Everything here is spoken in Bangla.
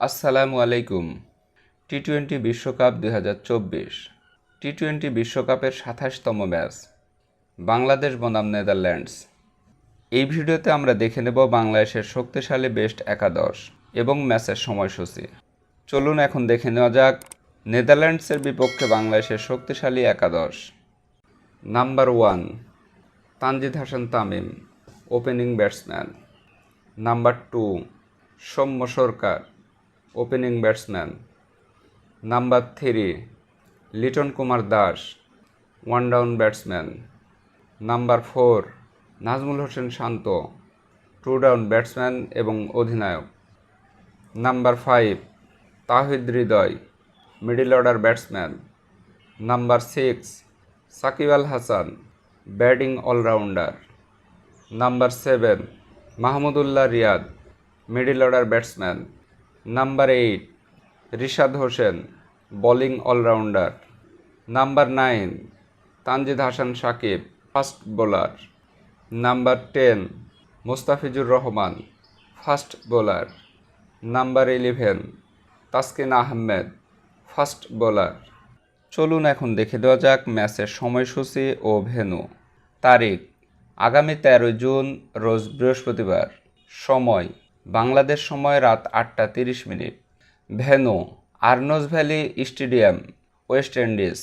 আসসালামু আলাইকুম। টি টোয়েন্টি বিশ্বকাপ দুই হাজার চব্বিশ। টি টোয়েন্টি বিশ্বকাপের সাতাশতম ম্যাচ। বাংলাদেশ বনাম নেদারল্যান্ডস। এই ভিডিওতে আমরা দেখে নেব বাংলাদেশের শক্তিশালী বেস্ট একাদশ এবং ম্যাচের সময়সূচি। চলুন এখন দেখে নেওয়া যাক নেদারল্যান্ডসের বিপক্ষে বাংলাদেশের শক্তিশালী একাদশ। Number one, Tanzid Hasan Tamim, opening batsman. Number two, Soumya Sarkar. Opening batsman. Number three, Liton Kumar Das one down batsman. Number four, Najmul Hossain Shanto two down batsman এবং অধিনায়ক। Number five, Towhid Hridoy middle order batsman. Number six, Shakib Al Hasan batting allrounder number seven, Mahmudullah Riyad middle order batsman. Number eight Rishad Hossain bowling allrounder number nine Tanzid Hasan Sakib fast bowler number ten Mustafizur Rahman fast bowler number eleven Taskin Ahmed fast bowler চলুন এখন দেখে দেওয়া যাক ম্যাচের সময়সূচি ও ভেন্যু। তারিখ, আগামী তেরোই জুন, রোজ বৃহস্পতিবার। সময় বাংলাদেশ সময় রাত আটটা তিরিশ minute. Venue Arnos Vale stadium West Indies.